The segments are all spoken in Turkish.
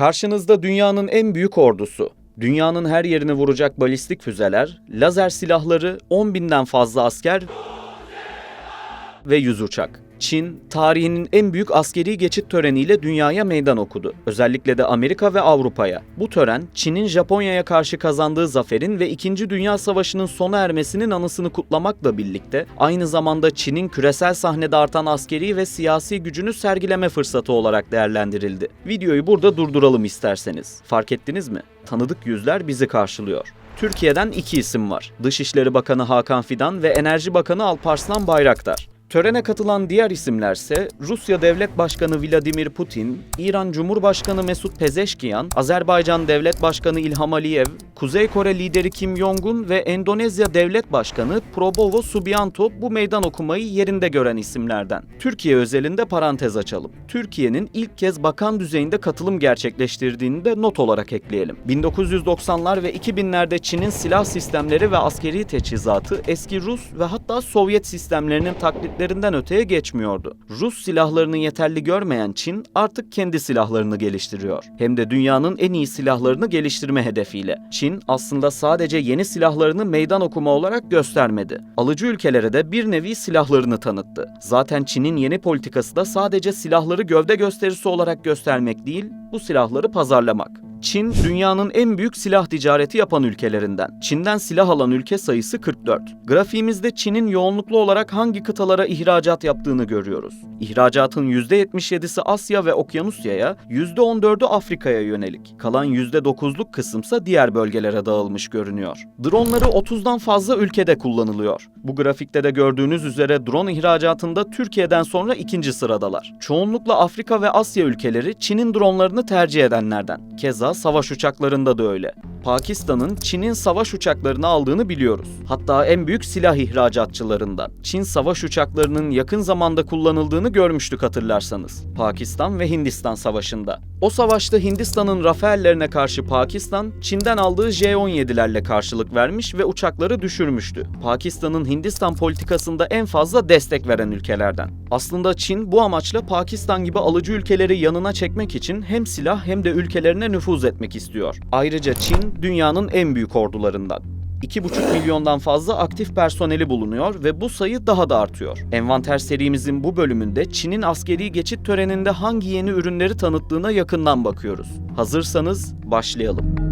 Karşınızda dünyanın en büyük ordusu. Dünyanın her yerini vuracak balistik füzeler, lazer silahları, 10 binden fazla asker ve 100 uçak. Çin, tarihinin en büyük askeri geçit töreniyle dünyaya meydan okudu. Özellikle de Amerika ve Avrupa'ya. Bu tören, Çin'in Japonya'ya karşı kazandığı zaferin ve 2. Dünya Savaşı'nın sona ermesinin anısını kutlamakla birlikte, aynı zamanda Çin'in küresel sahnede artan askeri ve siyasi gücünü sergileme fırsatı olarak değerlendirildi. Videoyu burada durduralım isterseniz. Fark ettiniz mi? Tanıdık yüzler bizi karşılıyor. Türkiye'den iki isim var. Dışişleri Bakanı Hakan Fidan ve Enerji Bakanı Alparslan Bayraktar. Törene katılan diğer isimlerse Rusya Devlet Başkanı Vladimir Putin, İran Cumhurbaşkanı Mesut Pezeşkiyan, Azerbaycan Devlet Başkanı İlham Aliyev, Kuzey Kore lideri Kim Jong-un ve Endonezya Devlet Başkanı Prabowo Subianto bu meydan okumayı yerinde gören isimlerden. Türkiye özelinde parantez açalım. Türkiye'nin ilk kez bakan düzeyinde katılım gerçekleştirdiğini de not olarak ekleyelim. 1990'lar ve 2000'lerde Çin'in silah sistemleri ve askeri teçhizatı eski Rus ve hatta Sovyet sistemlerinin taklitlerinden öteye geçmiyordu. Rus silahlarını yeterli görmeyen Çin artık kendi silahlarını geliştiriyor. Hem de dünyanın en iyi silahlarını geliştirme hedefiyle. Çin aslında sadece yeni silahlarını meydan okuma olarak göstermedi. Alıcı ülkelere de bir nevi silahlarını tanıttı. Zaten Çin'in yeni politikası da sadece silahları gövde gösterisi olarak göstermek değil, bu silahları pazarlamak. Çin dünyanın en büyük silah ticareti yapan ülkelerinden. Çin'den silah alan ülke sayısı 44. Grafiğimizde Çin'in yoğunluklu olarak hangi kıtalara ihracat yaptığını görüyoruz. İhracatın %77'si Asya ve Okyanusya'ya, %14'ü Afrika'ya yönelik. Kalan %9'luk kısımsa diğer bölgelere dağılmış görünüyor. Dronları 30'dan fazla ülkede kullanılıyor. Bu grafikte de gördüğünüz üzere drone ihracatında Türkiye'den sonra ikinci sıradalar. Çoğunlukla Afrika ve Asya ülkeleri Çin'in dronlarını tercih edenlerden. Keza savaş uçaklarında da öyle. Pakistan'ın Çin'in savaş uçaklarını aldığını biliyoruz. Hatta en büyük silah ihracatçılarından. Çin savaş uçaklarının yakın zamanda kullanıldığını görmüştük hatırlarsanız. Pakistan ve Hindistan savaşında. O savaşta Hindistan'ın Rafael'lerine karşı Pakistan, Çin'den aldığı J-17'lerle karşılık vermiş ve uçakları düşürmüştü. Pakistan'ın Hindistan politikasında en fazla destek veren ülkelerden. Aslında Çin bu amaçla Pakistan gibi alıcı ülkeleri yanına çekmek için hem silah hem de ülkelerine nüfuz etmek istiyor. Ayrıca Çin dünyanın en büyük ordularından. 2,5 milyondan fazla aktif personeli bulunuyor ve bu sayı daha da artıyor. Envanter serimizin bu bölümünde Çin'in askeri geçit töreninde hangi yeni ürünleri tanıttığına yakından bakıyoruz. Hazırsanız başlayalım.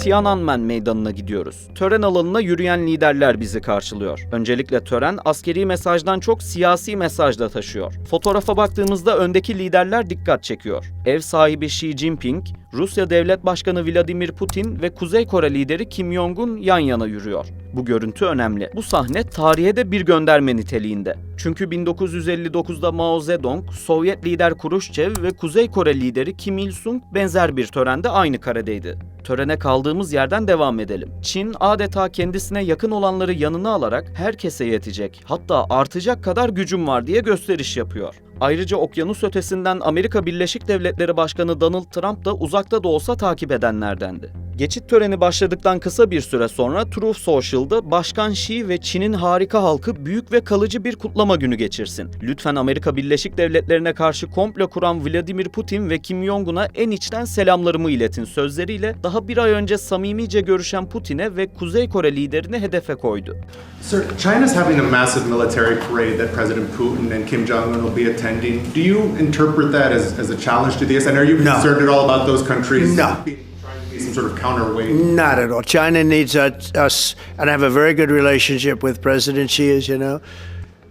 Tiananmen Meydanı'na gidiyoruz. Tören alanına yürüyen liderler bizi karşılıyor. Öncelikle tören askeri mesajdan çok siyasi mesaj da taşıyor. Fotoğrafa baktığımızda öndeki liderler dikkat çekiyor. Ev sahibi Xi Jinping, Rusya Devlet Başkanı Vladimir Putin ve Kuzey Kore lideri Kim Jong-un yan yana yürüyor. Bu görüntü önemli. Bu sahne tarihe de bir gönderme niteliğinde. Çünkü 1959'da Mao Zedong, Sovyet lider Khrushchev ve Kuzey Kore lideri Kim Il-sung benzer bir törende aynı karedeydi. Törene kaldığımız yerden devam edelim. Çin adeta kendisine yakın olanları yanına alarak herkese yetecek, hatta artacak kadar gücüm var diye gösteriş yapıyor. Ayrıca okyanus ötesinden Amerika Birleşik Devletleri Başkanı Donald Trump da uzakta da olsa takip edenlerdendi. Geçit töreni başladıktan kısa bir süre sonra Truth Social'da Başkan Xi ve Çin'in harika halkı büyük ve kalıcı bir kutlama günü geçirsin. Lütfen Amerika Birleşik Devletleri'ne karşı komplo kuran Vladimir Putin ve Kim Jong-un'a en içten selamlarımı iletin sözleriyle daha bir ay önce samimice görüşen Putin'e ve Kuzey Kore liderine hedefe koydu. Sir, China's having a massive military parade that President Putin and Kim Jong Un will be attending. Do you interpret that as, as a challenge to this? And are you No. concerned at all about those countries No. being, trying to be some sort of counterweight? Not at all. China needs us, us, and I have a very good relationship with President Xi, as you know.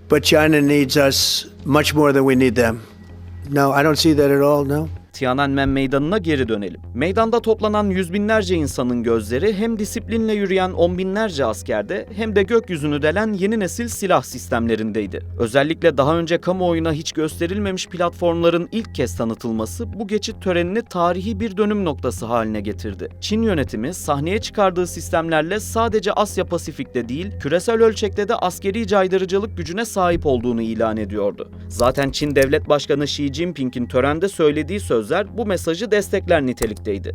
But China needs us much more than we need them. No, I don't see that at all. No. Tiananmen Meydanı'na geri dönelim. Meydanda toplanan yüz binlerce insanın gözleri hem disiplinle yürüyen on binlerce askerde hem de gökyüzünü delen yeni nesil silah sistemlerindeydi. Özellikle daha önce kamuoyuna hiç gösterilmemiş platformların ilk kez tanıtılması bu geçit törenini tarihi bir dönüm noktası haline getirdi. Çin yönetimi sahneye çıkardığı sistemlerle sadece Asya Pasifik'te değil, küresel ölçekte de askeri caydırıcılık gücüne sahip olduğunu ilan ediyordu. Zaten Çin Devlet Başkanı Xi Jinping'in törende söylediği sözler bu mesajı destekler nitelikteydi.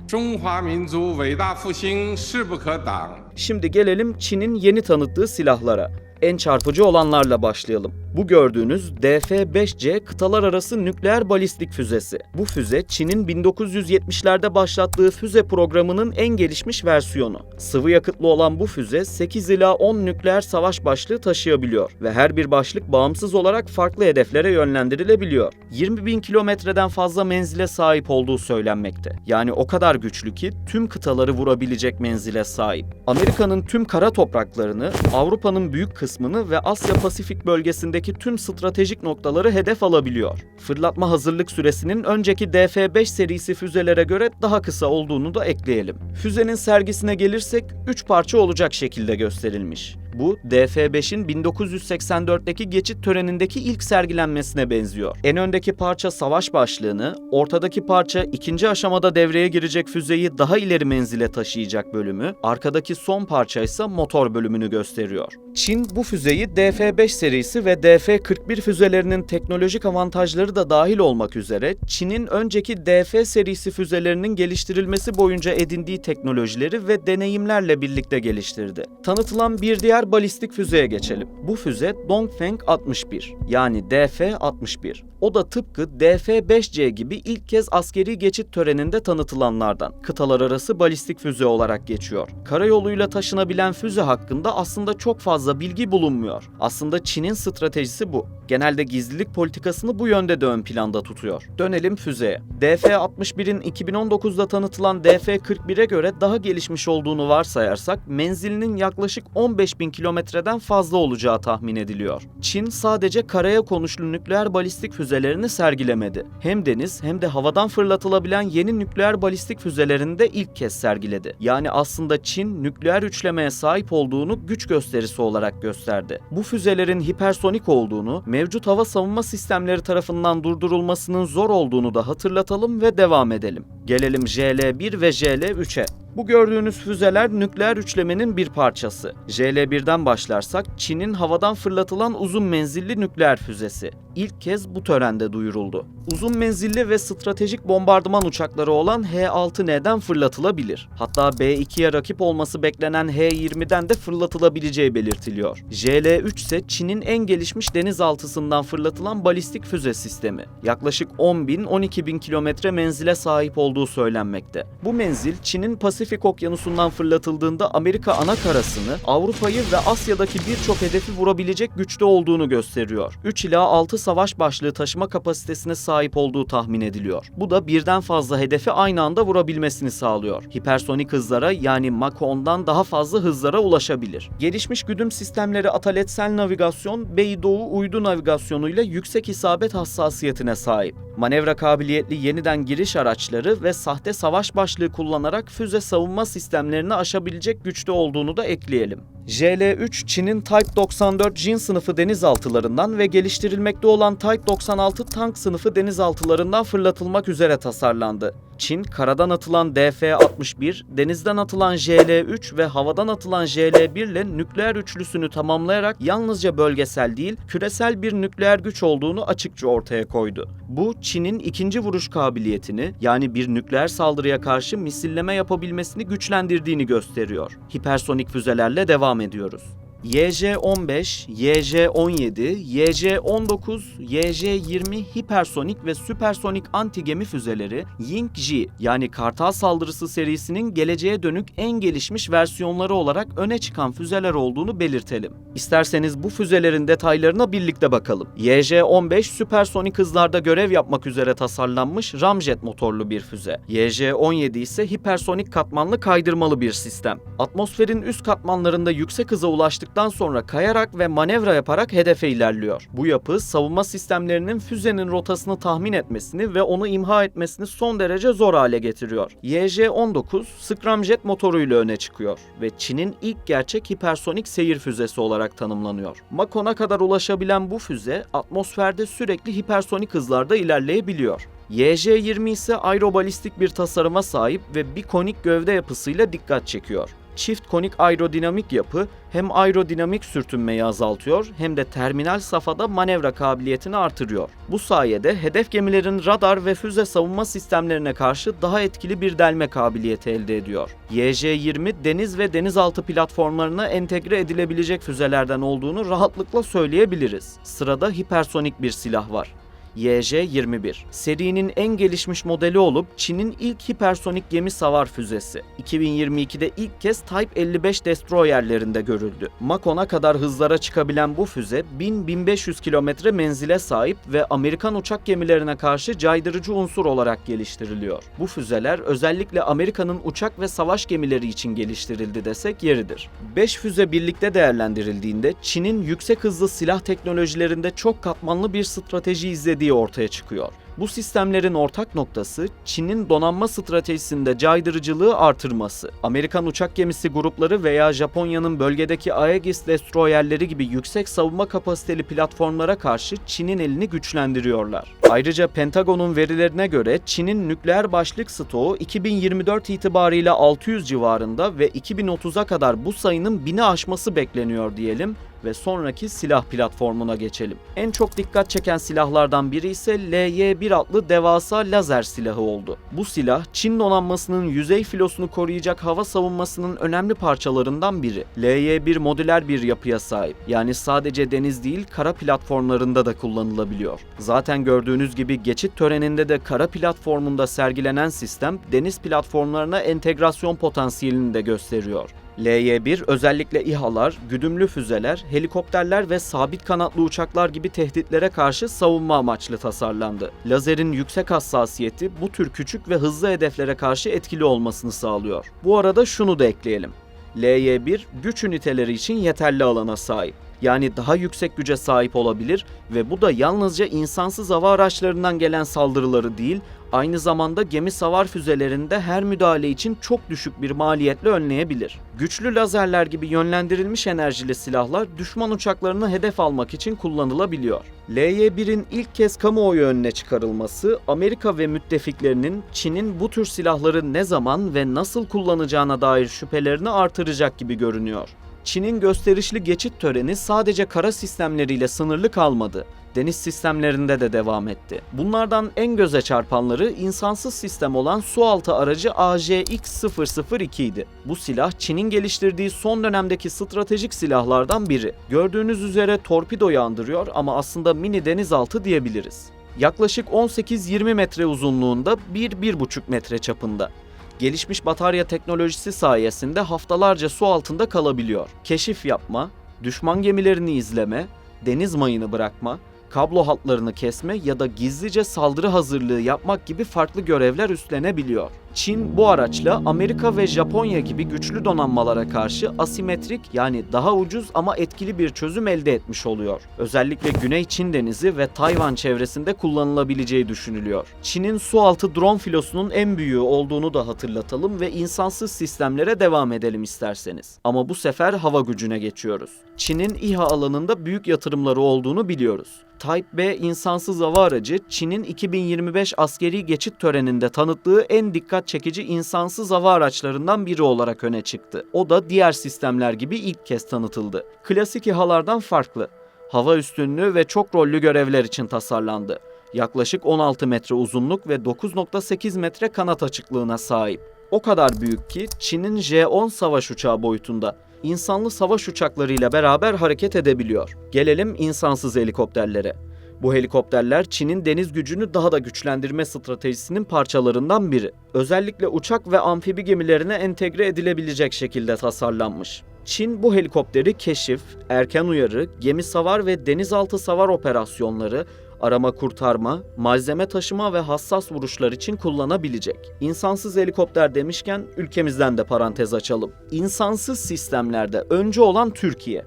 Şimdi gelelim Çin'in yeni tanıttığı silahlara. En çarpıcı olanlarla başlayalım. Bu gördüğünüz DF-5C kıtalar arası nükleer balistik füzesi. Bu füze Çin'in 1970'lerde başlattığı füze programının en gelişmiş versiyonu. Sıvı yakıtlı olan bu füze 8 ila 10 nükleer savaş başlığı taşıyabiliyor ve her bir başlık bağımsız olarak farklı hedeflere yönlendirilebiliyor. 20 bin kilometreden fazla menzile sahip olduğu söylenmekte. Yani o kadar güçlü ki tüm kıtaları vurabilecek menzile sahip. Amerika'nın tüm kara topraklarını, Avrupa'nın büyük kısmını ve Asya Pasifik bölgesindeki tüm stratejik noktaları hedef alabiliyor. Fırlatma hazırlık süresinin önceki DF-5 serisi füzelere göre daha kısa olduğunu da ekleyelim. Füzenin sergisine gelirsek 3 parça olacak şekilde gösterilmiş. Bu DF-5'in 1984'teki geçit törenindeki ilk sergilenmesine benziyor. En öndeki parça savaş başlığını, ortadaki parça ikinci aşamada devreye girecek füzeyi daha ileri menzile taşıyacak bölümü, arkadaki son parça ise motor bölümünü gösteriyor. Çin bu füzeyi DF-5 serisi ve DF-41 füzelerinin teknolojik avantajları da dahil olmak üzere Çin'in önceki DF serisi füzelerinin geliştirilmesi boyunca edindiği teknolojileri ve deneyimlerle birlikte geliştirdi. Tanıtılan bir diğer balistik füzeye geçelim. Bu füze Dongfeng 61 yani DF-61. O da tıpkı DF-5C gibi ilk kez askeri geçit töreninde tanıtılanlardan. Kıtalar arası balistik füze olarak geçiyor. Karayoluyla taşınabilen füze hakkında aslında çok fazla bilgi bulunmuyor. Aslında Çin'in stratejisi bu. Genelde gizlilik politikasını bu yönde de ön planda tutuyor. Dönelim füzeye. DF-61'in 2019'da tanıtılan DF-41'e göre daha gelişmiş olduğunu varsayarsak menzilinin yaklaşık 15 bin kilometreden fazla olacağı tahmin ediliyor. Çin sadece karaya konuşlu nükleer balistik füzelerini sergilemedi. Hem deniz hem de havadan fırlatılabilen yeni nükleer balistik füzelerini de ilk kez sergiledi. Yani aslında Çin nükleer üçlemeye sahip olduğunu güç gösterisi olarak gösterdi. Bu füzelerin hipersonik olduğunu, mevcut hava savunma sistemleri tarafından durdurulmasının zor olduğunu da hatırlatalım ve devam edelim. Gelelim JL1 ve JL3'e. Bu gördüğünüz füzeler nükleer üçlemenin bir parçası. JL1'den başlarsak Çin'in havadan fırlatılan uzun menzilli nükleer füzesi. İlk kez bu törende duyuruldu. Uzun menzilli ve stratejik bombardıman uçakları olan H-6N'den fırlatılabilir. Hatta B-2'ye rakip olması beklenen H-20'den de fırlatılabileceği belirtiliyor. JL-3 ise Çin'in en gelişmiş denizaltısından fırlatılan balistik füze sistemi. Yaklaşık 10 bin 12 bin kilometre menzile sahip olduğu söylenmekte. Bu menzil Çin'in Pasifik Okyanusu'ndan fırlatıldığında Amerika ana karasını, Avrupa'yı ve Asya'daki birçok hedefi vurabilecek güçte olduğunu gösteriyor. 3 ila 6 savaş başlığı taşıma kapasitesine sahip olduğu tahmin ediliyor. Bu da birden fazla hedefi aynı anda vurabilmesini sağlıyor. Hipersonik hızlara yani Mach 10'dan daha fazla hızlara ulaşabilir. Gelişmiş güdüm sistemleri ataletsel navigasyon, Bey-Doğu uydu navigasyonuyla yüksek isabet hassasiyetine sahip. Manevra kabiliyetli yeniden giriş araçları ve sahte savaş başlığı kullanarak füze savunma sistemlerini aşabilecek güçte olduğunu da ekleyelim. JL-3 Çin'in Type 94 Jin sınıfı denizaltılarından ve geliştirilmekte olan Type 96 tank sınıfı denizaltılarından fırlatılmak üzere tasarlandı. Çin, karadan atılan DF-61, denizden atılan JL-3 ve havadan atılan JL-1 ile nükleer üçlüsünü tamamlayarak yalnızca bölgesel değil, küresel bir nükleer güç olduğunu açıkça ortaya koydu. Bu, Çin'in ikinci vuruş kabiliyetini, yani bir nükleer saldırıya karşı misilleme yapabilmesini güçlendirdiğini gösteriyor. Hipersonik füzelerle devam ediyoruz. YJ-15, YJ-17, YJ-19, YJ-20 hipersonik ve süpersonik anti-gemi füzeleri Ying-Ji yani Kartal saldırısı serisinin geleceğe dönük en gelişmiş versiyonları olarak öne çıkan füzeler olduğunu belirtelim. İsterseniz bu füzelerin detaylarına birlikte bakalım. YJ-15 süpersonik hızlarda görev yapmak üzere tasarlanmış ramjet motorlu bir füze. YJ-17 ise hipersonik katmanlı kaydırmalı bir sistem. Atmosferin üst katmanlarında yüksek hıza ulaştık ulaştıktan sonra kayarak ve manevra yaparak hedefe ilerliyor. Bu yapı savunma sistemlerinin füzenin rotasını tahmin etmesini ve onu imha etmesini son derece zor hale getiriyor. YJ-19 Scramjet motoruyla öne çıkıyor ve Çin'in ilk gerçek hipersonik seyir füzesi olarak tanımlanıyor. 10'a kadar ulaşabilen bu füze atmosferde sürekli hipersonik hızlarda ilerleyebiliyor. YJ-20 ise aerobalistik bir tasarıma sahip ve bir konik gövde yapısıyla dikkat çekiyor. Çift konik aerodinamik yapı hem aerodinamik sürtünmeyi azaltıyor hem de terminal safhada manevra kabiliyetini artırıyor. Bu sayede hedef gemilerin radar ve füze savunma sistemlerine karşı daha etkili bir delme kabiliyeti elde ediyor. YJ-20 deniz ve denizaltı platformlarına entegre edilebilecek füzelerden olduğunu rahatlıkla söyleyebiliriz. Sırada hipersonik bir silah var. YJ-21. Serinin en gelişmiş modeli olup Çin'in ilk hipersonik gemi savar füzesi. 2022'de ilk kez Type 55 destroyerlerinde görüldü. 10'a kadar hızlara çıkabilen bu füze 1000-1500 kilometre menzile sahip ve Amerikan uçak gemilerine karşı caydırıcı unsur olarak geliştiriliyor. Bu füzeler özellikle Amerika'nın uçak ve savaş gemileri için geliştirildi desek yeridir. 5 füze birlikte değerlendirildiğinde Çin'in yüksek hızlı silah teknolojilerinde çok katmanlı bir strateji izlediği ortaya çıkıyor. Bu sistemlerin ortak noktası Çin'in donanma stratejisinde caydırıcılığı artırması. Amerikan uçak gemisi grupları veya Japonya'nın bölgedeki Aegis destroyerleri gibi yüksek savunma kapasiteli platformlara karşı Çin'in elini güçlendiriyorlar. Ayrıca Pentagon'un verilerine göre Çin'in nükleer başlık stoğu 2024 itibariyle 600 civarında ve 2030'a kadar bu sayının 1000'i aşması bekleniyor diyelim ve sonraki silah platformuna geçelim. En çok dikkat çeken silahlardan biri ise LY-1 adlı devasa lazer silahı oldu. Bu silah Çin donanmasının yüzey filosunu koruyacak hava savunmasının önemli parçalarından biri. LY-1 modüler bir yapıya sahip. Yani sadece deniz değil kara platformlarında da kullanılabiliyor. Zaten gördüğünüz gibi geçit töreninde de kara platformunda sergilenen sistem deniz platformlarına entegrasyon potansiyelini de gösteriyor. LY-1 özellikle İHA'lar, güdümlü füzeler, helikopterler ve sabit kanatlı uçaklar gibi tehditlere karşı savunma amaçlı tasarlandı. Lazerin yüksek hassasiyeti bu tür küçük ve hızlı hedeflere karşı etkili olmasını sağlıyor. Bu arada şunu da ekleyelim. LY-1 güç üniteleri için yeterli alana sahip. Yani daha yüksek güce sahip olabilir ve bu da yalnızca insansız hava araçlarından gelen saldırıları değil, aynı zamanda gemi savar füzelerinde her müdahale için çok düşük bir maliyetle önleyebilir. Güçlü lazerler gibi yönlendirilmiş enerjili silahlar düşman uçaklarını hedef almak için kullanılabiliyor. LY-1'in ilk kez kamuoyu önüne çıkarılması, Amerika ve müttefiklerinin Çin'in bu tür silahları ne zaman ve nasıl kullanacağına dair şüphelerini artıracak gibi görünüyor. Çin'in gösterişli geçit töreni sadece kara sistemleriyle sınırlı kalmadı. Deniz sistemlerinde de devam etti. Bunlardan en göze çarpanları insansız sistem olan sualtı aracı AJX-002 idi. Bu silah Çin'in geliştirdiği son dönemdeki stratejik silahlardan biri. Gördüğünüz üzere torpidoyu andırıyor ama aslında mini denizaltı diyebiliriz. Yaklaşık 18-20 metre uzunluğunda 1-1,5 metre çapında gelişmiş batarya teknolojisi sayesinde haftalarca su altında kalabiliyor. Keşif yapma, düşman gemilerini izleme, deniz mayını bırakma, kablo hatlarını kesme ya da gizlice saldırı hazırlığı yapmak gibi farklı görevler üstlenebiliyor. Çin bu araçla Amerika ve Japonya gibi güçlü donanmalara karşı asimetrik yani daha ucuz ama etkili bir çözüm elde etmiş oluyor. Özellikle Güney Çin Denizi ve Tayvan çevresinde kullanılabileceği düşünülüyor. Çin'in sualtı drone filosunun en büyüğü olduğunu da hatırlatalım ve insansız sistemlere devam edelim isterseniz. Ama bu sefer hava gücüne geçiyoruz. Çin'in İHA alanında büyük yatırımları olduğunu biliyoruz. Type B insansız hava aracı Çin'in 2025 askeri geçit töreninde tanıttığı en dikkat çekici insansız hava araçlarından biri olarak öne çıktı. O da diğer sistemler gibi ilk kez tanıtıldı. Klasik İHA'lardan farklı. Hava üstünlüğü ve çok rollü görevler için tasarlandı. Yaklaşık 16 metre uzunluk ve 9.8 metre kanat açıklığına sahip. O kadar büyük ki Çin'in J-10 savaş uçağı boyutunda insanlı savaş uçaklarıyla beraber hareket edebiliyor. Gelelim insansız helikopterlere. Bu helikopterler Çin'in deniz gücünü daha da güçlendirme stratejisinin parçalarından biri. Özellikle uçak ve amfibi gemilerine entegre edilebilecek şekilde tasarlanmış. Çin bu helikopteri keşif, erken uyarı, gemi savar ve denizaltı savar operasyonları, arama kurtarma, malzeme taşıma ve hassas vuruşlar için kullanabilecek. İnsansız helikopter demişken ülkemizden de parantez açalım. İnsansız sistemlerde önce olan Türkiye.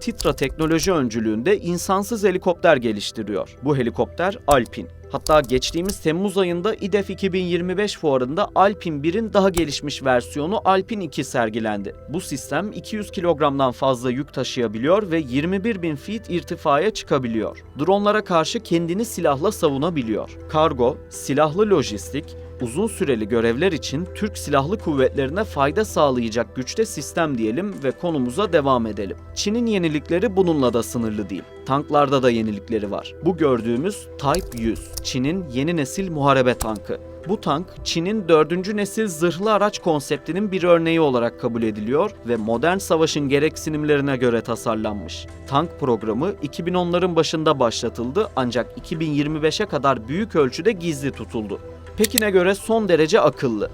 Titra teknoloji öncülüğünde insansız helikopter geliştiriyor. Bu helikopter Alpin. Hatta geçtiğimiz Temmuz ayında İDEF 2025 fuarında Alpin 1'in daha gelişmiş versiyonu Alpin 2 sergilendi. Bu sistem 200 kilogramdan fazla yük taşıyabiliyor ve 21 bin feet irtifaya çıkabiliyor. Dronlara karşı kendini silahla savunabiliyor. Kargo, silahlı lojistik, Uzun süreli görevler için Türk Silahlı Kuvvetlerine fayda sağlayacak güçte sistem diyelim ve konumuza devam edelim. Çin'in yenilikleri bununla da sınırlı değil. Tanklarda da yenilikleri var. Bu gördüğümüz Type 100, Çin'in yeni nesil muharebe tankı. Bu tank Çin'in dördüncü nesil zırhlı araç konseptinin bir örneği olarak kabul ediliyor ve modern savaşın gereksinimlerine göre tasarlanmış. Tank programı 2010'ların başında başlatıldı ancak 2025'e kadar büyük ölçüde gizli tutuldu. Pekin'e göre son derece akıllı.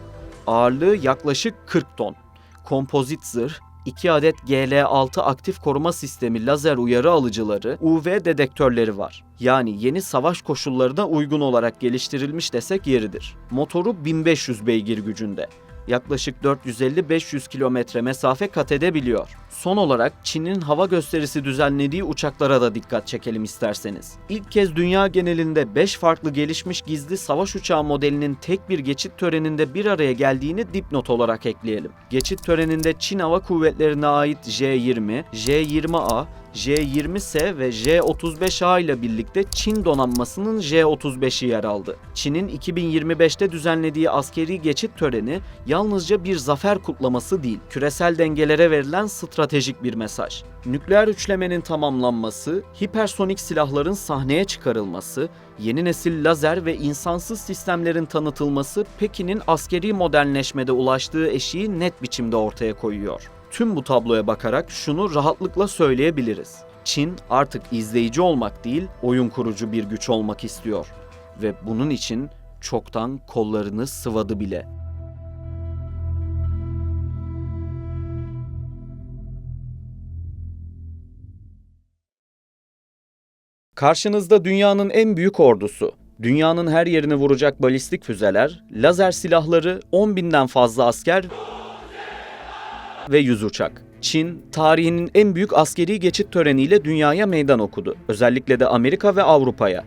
Ağırlığı yaklaşık 40 ton. Kompozit zırh, 2 adet GL6 aktif koruma sistemi lazer uyarı alıcıları, UV dedektörleri var. Yani yeni savaş koşullarına uygun olarak geliştirilmiş desek yeridir. Motoru 1500 beygir gücünde. Yaklaşık 450-500 kilometre mesafe kat edebiliyor. Son olarak Çin'in hava gösterisi düzenlediği uçaklara da dikkat çekelim isterseniz. İlk kez dünya genelinde 5 farklı gelişmiş gizli savaş uçağı modelinin tek bir geçit töreninde bir araya geldiğini dipnot olarak ekleyelim. Geçit töreninde Çin Hava Kuvvetleri'ne ait J-20, J-20A, J-20S ve J-35A ile birlikte Çin donanmasının J-35'i yer aldı. Çin'in 2025'te düzenlediği askeri geçit töreni yalnızca bir zafer kutlaması değil, küresel dengelere verilen stratejik bir mesaj. Nükleer üçlemenin tamamlanması, hipersonik silahların sahneye çıkarılması, yeni nesil lazer ve insansız sistemlerin tanıtılması Pekin'in askeri modernleşmede ulaştığı eşiği net biçimde ortaya koyuyor. Tüm bu tabloya bakarak şunu rahatlıkla söyleyebiliriz. Çin artık izleyici olmak değil, oyun kurucu bir güç olmak istiyor ve bunun için çoktan kollarını sıvadı bile. Karşınızda dünyanın en büyük ordusu. Dünyanın her yerini vuracak balistik füzeler, lazer silahları, 10 binden fazla asker ve 100 uçak. Çin, tarihinin en büyük askeri geçit töreniyle dünyaya meydan okudu. Özellikle de Amerika ve Avrupa'ya.